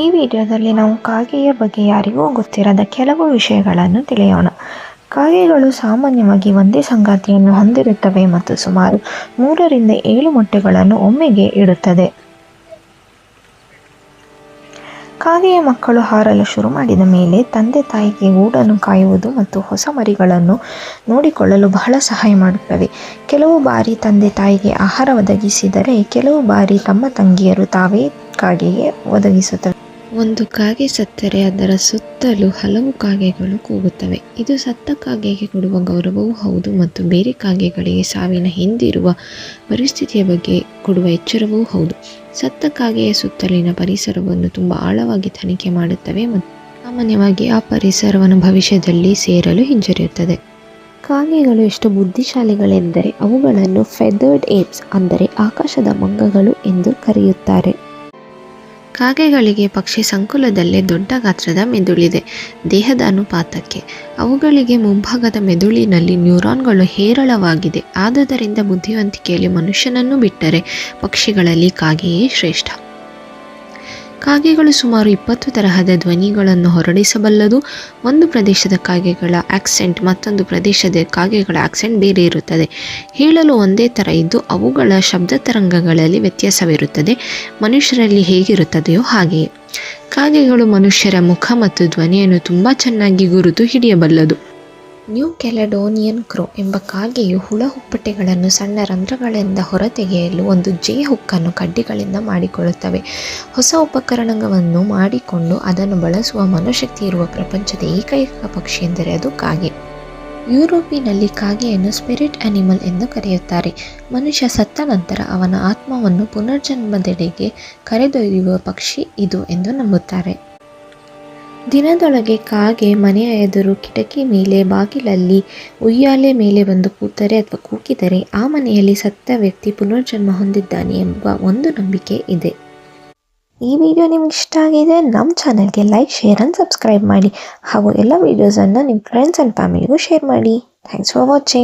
ಈ ವಿಡಿಯೋದಲ್ಲಿ ನಾವು ಕಾಗೆಯ ಬಗ್ಗೆ ಯಾರಿಗೂ ಗೊತ್ತಿರದ ಕೆಲವು ವಿಷಯಗಳನ್ನು ತಿಳಿಯೋಣ. ಕಾಗೆಗಳು ಸಾಮಾನ್ಯವಾಗಿ ಒಂದೇ ಸಂಗಾತಿಯನ್ನು ಹೊಂದಿರುತ್ತವೆ ಮತ್ತು ಸುಮಾರು ಮೂರರಿಂದ ಏಳು ಮೊಟ್ಟೆಗಳನ್ನು ಒಮ್ಮೆಗೆ ಇಡುತ್ತದೆ. ಕಾಗೆಯ ಮಕ್ಕಳು ಹಾರಲು ಶುರು ಮಾಡಿದ ಮೇಲೆ ತಂದೆ ತಾಯಿಗೆ ಗೂಡನ್ನು ಕಾಯುವುದು ಮತ್ತು ಹೊಸ ಮರಿಗಳನ್ನು ನೋಡಿಕೊಳ್ಳಲು ಬಹಳ ಸಹಾಯ ಮಾಡುತ್ತವೆ. ಕೆಲವು ಬಾರಿ ತಂದೆ ತಾಯಿಗೆ ಆಹಾರ ಒದಗಿಸಿದರೆ, ಕೆಲವು ಬಾರಿ ತಮ್ಮ ತಂಗಿಯರು ತಾವೇ ಕಾಗೆಗೆ ಒದಗಿಸುತ್ತವೆ ಒಂದು ಕಾಗೆ ಸತ್ತರೆ, ಅದರ ಸುತ್ತಲೂ ಹಲವು ಕಾಗೆಗಳು ಕೂಗುತ್ತವೆ. ಇದು ಸತ್ತ ಕಾಗೆಗೆ ಕೊಡುವ ಗೌರವವೂ ಹೌದು ಮತ್ತು ಬೇರೆ ಕಾಗೆಗಳಿಗೆ ಸಾವಿನ ಹಿಂದಿರುವ ಪರಿಸ್ಥಿತಿಯ ಬಗ್ಗೆ ಕೊಡುವ ಎಚ್ಚರವೂ ಹೌದು. ಸತ್ತ ಕಾಗೆಯ ಸುತ್ತಲಿನ ಪರಿಸರವನ್ನು ತುಂಬ ಆಳವಾಗಿ ತನಿಖೆ ಮಾಡುತ್ತವೆ ಮತ್ತು ಸಾಮಾನ್ಯವಾಗಿ ಆ ಪರಿಸರವನ್ನು ಭವಿಷ್ಯದಲ್ಲಿ ಸೇರಲು ಹಿಂಜರಿಯುತ್ತದೆ. ಕಾಗೆಗಳು ಎಷ್ಟು ಬುದ್ಧಿಶಾಲಿಗಳೆಂದರೆ ಅವುಗಳನ್ನು ಫೆದರ್ಡ್ ಏಪ್ಸ್ ಅಂದರೆ ಆಕಾಶದ ಮಂಗಗಳು ಎಂದು ಕರೆಯುತ್ತಾರೆ. ಕಾಗೆಗಳಿಗೆ ಪಕ್ಷಿ ಸಂಕುಲದಲ್ಲೇ ದೊಡ್ಡ ಗಾತ್ರದ ಮೆದುಳಿದೆ. ದೇಹದ ಅನುಪಾತಕ್ಕೆ. ಅವುಗಳಿಗೆ ಮುಂಭಾಗದ ಮೆದುಳಿನಲ್ಲಿ ನ್ಯೂರಾನ್ಗಳು ಹೇರಳವಾಗಿದೆ. ಆದುದರಿಂದ ಬುದ್ಧಿವಂತಿಕೆಯಲ್ಲಿ ಮನುಷ್ಯನನ್ನು ಬಿಟ್ಟರೆ ಪಕ್ಷಿಗಳಲ್ಲಿ ಕಾಗೆಯೇ ಶ್ರೇಷ್ಠ. ಕಾಗೆಗಳು ಸುಮಾರು ಇಪ್ಪತ್ತು ತರಹದ ಧ್ವನಿಗಳನ್ನು ಹೊರಡಿಸಬಲ್ಲದು. ಒಂದು ಪ್ರದೇಶದ ಕಾಗೆಗಳ ಆಕ್ಸೆಂಟ್ ಮತ್ತೊಂದು ಪ್ರದೇಶದ ಕಾಗೆಗಳ ಆಕ್ಸೆಂಟ್ ಬೇರೆ ಇರುತ್ತದೆ. ಹೇಳಲು ಒಂದೇ ಥರ ಇದ್ದು ಅವುಗಳ ಶಬ್ದ ತರಂಗಗಳಲ್ಲಿ ವ್ಯತ್ಯಾಸವಿರುತ್ತದೆ. ಮನುಷ್ಯರಲ್ಲಿ ಹೇಗಿರುತ್ತದೆಯೋ ಹಾಗೆಯೇ. ಕಾಗೆಗಳು ಮನುಷ್ಯರ ಮುಖ ಮತ್ತು ಧ್ವನಿಯನ್ನು ತುಂಬ ಚೆನ್ನಾಗಿ ಗುರುತು ಹಿಡಿಯಬಲ್ಲದು. ನ್ಯೂ ಕೆಲೆಡೋನಿಯನ್ ಕ್ರೋ ಎಂಬ ಕಾಗೆಯು ಹುಳ ಹುಪ್ಪಟೆಗಳನ್ನು ಸಣ್ಣ ರಂಧ್ರಗಳಿಂದ ಹೊರತೆಗೆಯಲು ಒಂದು ಜೇ ಹುಕ್ಕನ್ನು ಕಡ್ಡಿಗಳಿಂದ ಮಾಡಿಕೊಳ್ಳುತ್ತವೆ. ಹೊಸ ಉಪಕರಣವನ್ನು ಮಾಡಿಕೊಂಡು ಅದನ್ನು ಬಳಸುವ ಮನೋಶಕ್ತಿ ಇರುವ ಪ್ರಪಂಚದ ಏಕೈಕ ಪಕ್ಷಿ ಎಂದರೆ ಅದು ಕಾಗೆ. ಯುರೋಪಿನಲ್ಲಿ ಕಾಗೆಯನ್ನು ಸ್ಪಿರಿಟ್ ಅನಿಮಲ್ ಎಂದು ಕರೆಯುತ್ತಾರೆ. ಮನುಷ್ಯ ಸತ್ತ ನಂತರ ಅವನ ಆತ್ಮವನ್ನು ಪುನರ್ಜನ್ಮದೆಡೆಗೆ ಕರೆದೊಯ್ಯುವ ಪಕ್ಷಿ ಇದು ಎಂದು ನಂಬುತ್ತಾರೆ. ದಿನದೊಳಗೆ ಕಾಗೆ ಮನೆಯ ಎದುರು ಕಿಟಕಿ ಮೇಲೆ ಬಾಗಿಲಲ್ಲಿ ಉಯ್ಯಾಲೆ ಮೇಲೆ ಬಂದು ಕೂತರೆ ಅಥವಾ ಕೂಗಿದರೆ ಆ ಮನೆಯಲ್ಲಿ ಸತ್ತ ವ್ಯಕ್ತಿ ಪುನರ್ಜನ್ಮ ಹೊಂದಿದ್ದಾನೆ ಎಂಬ ಒಂದು ನಂಬಿಕೆ ಇದೆ. ಈ ವಿಡಿಯೋ ನಿಮ್ಗೆ ಇಷ್ಟ ಆಗಿದೆ ನಮ್ಮ ಚಾನಲ್ಗೆ ಲೈಕ್ ಶೇರ್ ಆ್ಯಂಡ್ ಸಬ್ಸ್ಕ್ರೈಬ್ ಮಾಡಿ ಹಾಗೂ ಎಲ್ಲ ವೀಡಿಯೋಸನ್ನು ನಿಮ್ಮ ಫ್ರೆಂಡ್ಸ್ ಆ್ಯಂಡ್ ಫ್ಯಾಮಿಲಿಗೂ ಶೇರ್ ಮಾಡಿ. Thanks for watching